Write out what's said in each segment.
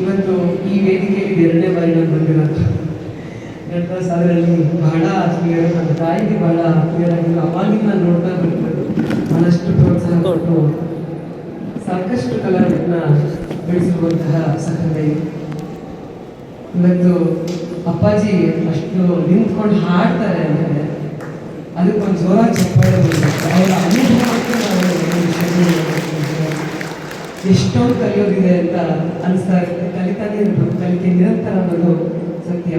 ಇವತ್ತು ಈ ವೇದಿಕೆಯಲ್ಲಿ ಎರಡನೇ ಬಾರಿ ನಾನು ಬಂದಿರೋದು. ನನ್ನ ಅದರಲ್ಲಿ ಬಹಳ ಆತ್ಮೀಯರು ನನ್ನ ತಾಯಿಗೆ ಬಹಳ ಆತ್ಮೀಯರಾಗಿದ್ದು ಅವಾಗಿಂದ ನಾನು ನೋಡ್ತಾ ಬರ್ತಿರೋದು ಬಹಳಷ್ಟು ಪ್ರೋತ್ಸಾಹ ಕೊಟ್ಟು ಸಾಕಷ್ಟು ಕಲಾವಿದನ್ನ ಬೆಳೆಸಿರುವಂತಹ ಸಂಘಟನೆ ಇವತ್ತು ಅಪ್ಪಾಜಿ ಅಷ್ಟು ನಿಂತ್ಕೊಂಡು ಹಾಡ್ತಾರೆ ಅಂದರೆ ಅದಕ್ಕೊಂದು ಜೋರಾಗಿ ಚಪ್ಪಾಳೆ ಅವರ ಅನುಭವಕ್ಕೆ ನಾವು. ಎಷ್ಟೊಂದು ಕಲಿಯೋದಿದೆ ಅಂತ ಅನಿಸ್ತಾ ಇರುತ್ತೆ. ಕಲಿತಾನೆ ಇರಬೇಕು ಕಲಿಕೆ ನಿರಂತರ ಅನ್ನೋದು ಸತ್ಯ.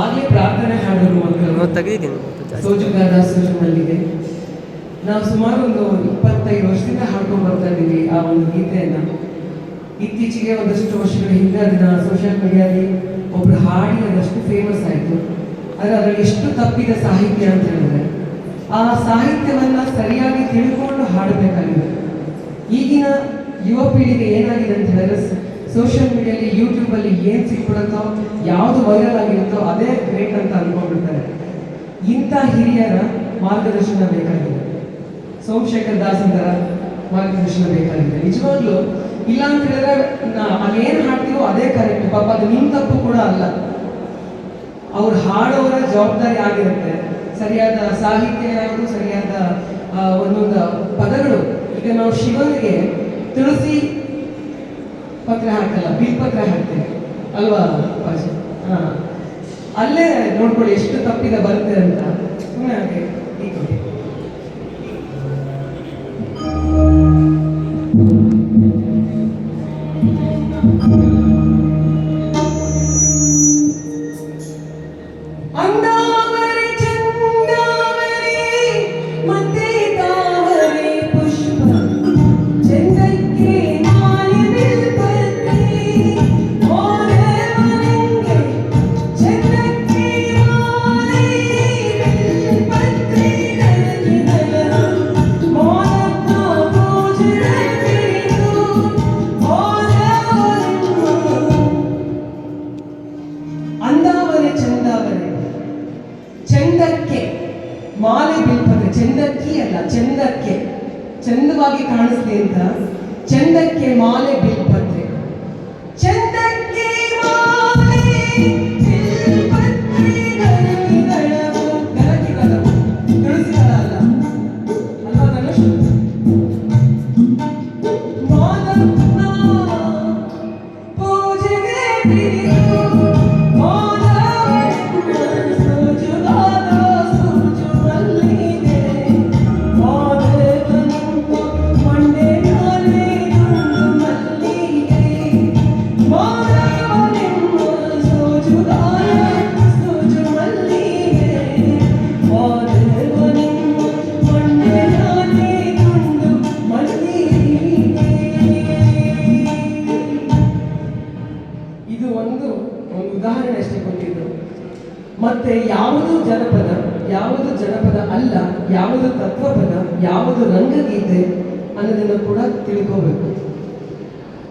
ಆಗಲೇ ಪ್ರಾರ್ಥನೆ ಹಾಡೋರು ಮಕ್ಕಳು. ತೆಗೆದಿದ್ದೀನಿ. ಸೋಜುಗಾದ ಸೋಜು ನಾವು ಸುಮಾರು ಒಂದು ಇಪ್ಪತ್ತೈದು ವರ್ಷದಿಂದ ಹಾಡ್ಕೊಂಡು ಬರ್ತಾ ಇದ್ದೀವಿ ಆ ಒಂದು ಗೀತೆಯನ್ನು. ಇತ್ತೀಚೆಗೆ ಒಂದಷ್ಟು ವರ್ಷಗಳ ಹಿಂದೆ ಅದನ್ನ ಸೋಷಿಯಲ್ ಮೀಡಿಯಾದಲ್ಲಿ ಒಬ್ರು ಹಾಡಿ ಅದಷ್ಟು ಫೇಮಸ್ ಆಯಿತು. ಆದರೆ ಅದರಲ್ಲಿ ಎಷ್ಟು ತಪ್ಪಿದೆ ಸಾಹಿತ್ಯ ಅಂತ ಹೇಳಿದ್ರೆ ಆ ಸಾಹಿತ್ಯವನ್ನು ಸರಿಯಾಗಿ ತಿಳ್ಕೊಂಡು ಹಾಡಬೇಕಾಗಿದೆ. ಈಗಿನ ಯುವ ಪೀಳಿಗೆ ಏನಾಗಿದೆ ಅಂತ ಹೇಳಿದ್ರೆ ಸೋಷಿಯಲ್ ಮೀಡಿಯಲ್ಲಿ ಯೂಟ್ಯೂಬಲ್ಲಿ ಏನು ಸಿಕ್ಬಿಡುತ್ತೋ, ಯಾವುದು ವೈರಲ್ ಆಗಿರುತ್ತೋ, ಅದೇ ಗ್ರೇಟ್ ಅಂತ ಅನ್ಕೊಂಡ್ಬಿಡ್ತಾರೆ. ಇಂಥ ಹಿರಿಯರ ಮಾರ್ಗದರ್ಶನ ಬೇಕಾಗಿದೆ. ಸೋಮಶೇಖರ್ ದಾಸಂತರ ಮಾರ್ಗದರ್ಶನ ಬೇಕಾಗಿದೆ. ನಿಜವಾಗ್ಲೂ, ಇಲ್ಲ ಅಂತ ಹೇಳಿದ್ರೆ, ನಾ- ಅಲ್ಲೇನ್ ಹಾಡ್ತೀವೋ ಅದೇ ಕರೆಕ್ಟ್ ಪಾಪ ಅದು ನಿಮ್ಮ ತಪ್ಪು ಕೂಡ ಅಲ್ಲ. ಅವ್ರು ಹಾಡೋರ ಜವಾಬ್ದಾರಿ ಆಗಿರುತ್ತೆ. ಸರಿಯಾದ ಸಾಹಿತ್ಯ ಯಾವುದು, ಸರಿಯಾದ ಒಂದೊಂದು ಪದಗಳು ಈಗ ನಾವು ಶಿವನಿಗೆ ತುಳಸಿ ಪತ್ರ ಹಾಕಲ್ಲ ಬಿಲ್ಪತ್ರ ಹಾಕ್ತೇವೆ ಅಲ್ವಾ ಹಾ. ಅಲ್ಲೇ ನೋಡ್ಕೊಳ್ಳಿ ಎಷ್ಟು ತಪ್ಪಿದ ಬರುತ್ತೆ ಅಂತ. ಸುಮ್ಮನೆ ಹಾಗೆ ಈ ಚಂದಕ್ಕಿ ಚಂದವಾಗಿ ಕಾಣಿಸ್ಲಿ ಅಂತ. ಚಂದಕ್ಕೆ ಮಾಲೆ ಬಿಲ್ಪದ್ರೆ ಅಷ್ಟೇ ಕೊಟ್ಟಿದ್ರು ಮತ್ತೆ ಯಾವುದು ಜನಪದ ಯಾವುದು ಜನಪದ ಅಲ್ಲ, ಯಾವುದು ತತ್ವಪದ, ಯಾವುದು ರಂಗಗೀತೆ ಅನ್ನೋದನ್ನ ಕೂಡ ತಿಳ್ಕೋಬೇಕು.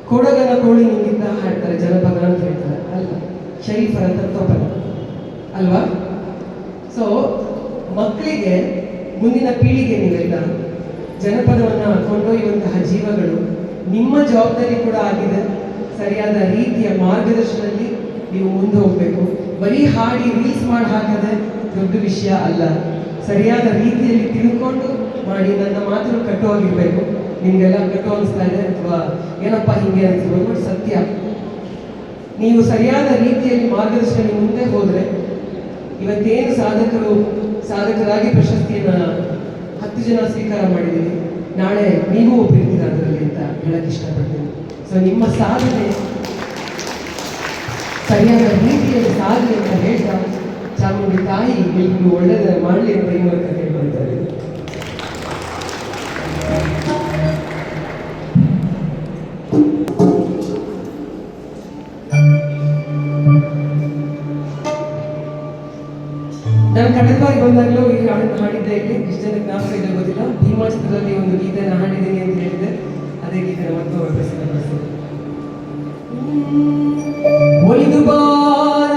ಕೊಡಗನ ಕೋಳಿ ನಿಂಗಿಂದ ಹಾಡ್ತಾರೆ, ಜನಪದ ಅಂತ ಹೇಳ್ತಾರೆ ಅಲ್ಲ ಶರೀಫರ ತತ್ವಪದ. ಅಲ್ವಾ? ಸೊ ಮಕ್ಕಳಿಗೆ ಮುಂದಿನ ಪೀಳಿಗೆ ನೀವೆಲ್ಲ ಜನಪದವನ್ನು ಕೊಂಡೊಯ್ಯುವಂತಹ ಜೀವಗಳು ನಿಮ್ಮ ಜವಾಬ್ದಾರಿ ಕೂಡ ಆಗಿದೆ. ಸರಿಯಾದ ರೀತಿಯ ಮಾರ್ಗದರ್ಶನದಲ್ಲಿ ನೀವು ಮುಂದೆ ಹೋಗ್ಬೇಕು. ಬರೀ ಹಾಡಿ ರೀಲ್ಸ್ ಮಾಡಿ ಹಾಕದೆ ದೊಡ್ಡ ವಿಷಯ ಅಲ್ಲ. ಸರಿಯಾದ ರೀತಿಯಲ್ಲಿ ತಿಳ್ಕೊಂಡು ಮಾಡಿ ನನ್ನ ಮಾತು ಕಟ್ಟುವಾಗಿರ್ಬೇಕು. ನಿಮಗೆಲ್ಲ ಕಟ್ಟು ಅನಿಸ್ತಾ ಇದೆ ಅಥವಾ ಏನಪ್ಪ ಹಿಂಗೆ ಅನಿಸ್ಬೋದು ಸತ್ಯ. ನೀವು ಸರಿಯಾದ ರೀತಿಯಲ್ಲಿ ಮಾರ್ಗದರ್ಶನ ಮುಂದೆ ಹೋದರೆ ಇವತ್ತೇನು ಸಾಧಕರು, ಸಾಧಕರಾಗಿ ಪ್ರಶಸ್ತಿಯನ್ನು ಹತ್ತು ಜನ ಸ್ವೀಕಾರ ಮಾಡಿದ್ದೀವಿ ನಾಳೆ ನೀವು ಒಬ್ಬರಿರ್ತೀರ ಅದರಲ್ಲಿ ಅಂತ ಹೇಳಕ್ಕೆ ಇಷ್ಟಪಡ್ತೀನಿ. ಸೊ ನಿಮ್ಮ ಸಾಧನೆ ಸರಿಯಾದ ರೀತಿಯಲ್ಲಿ ಸಾಧನೆ ಅಂತ ಹೇಳ್ತಾ ಚಾಮುಂಡಿ ತಾಯಿ ಎಲ್ರಿಗೂ ಒಳ್ಳೆಯದ ಮಾಡಲಿ ಅಂತ ಈ ಮೂಲಕ ಬರ್ತಾರೆ ನಾನು ಕಳೆದ ಬಾರಿ ಬಂದಾಗಲೂ ಈ ಹಾಡನ್ನು ಹಾಡಿದ್ದೆ ಇಲ್ಲಿ ಇಷ್ಟು ಜನಕ್ಕೆ ಜ್ಞಾಪಕ ಇದೆ ಗೊತ್ತಿಲ್ಲ. ಭೀಮಾ ಚಿತ್ರದಲ್ಲಿ ಒಂದು ಗೀತೆಯನ್ನು ಹಾಡಿದ್ದೀನಿ ಅಂತ ಹೇಳಿದೆ ಅದೇ ಗೀತೆ ಮತ್ತೊಮ್ಮೆ ಪ್ರಸಿದ್ಧಪಡಿಸಿದೆ ஒளிதுபார்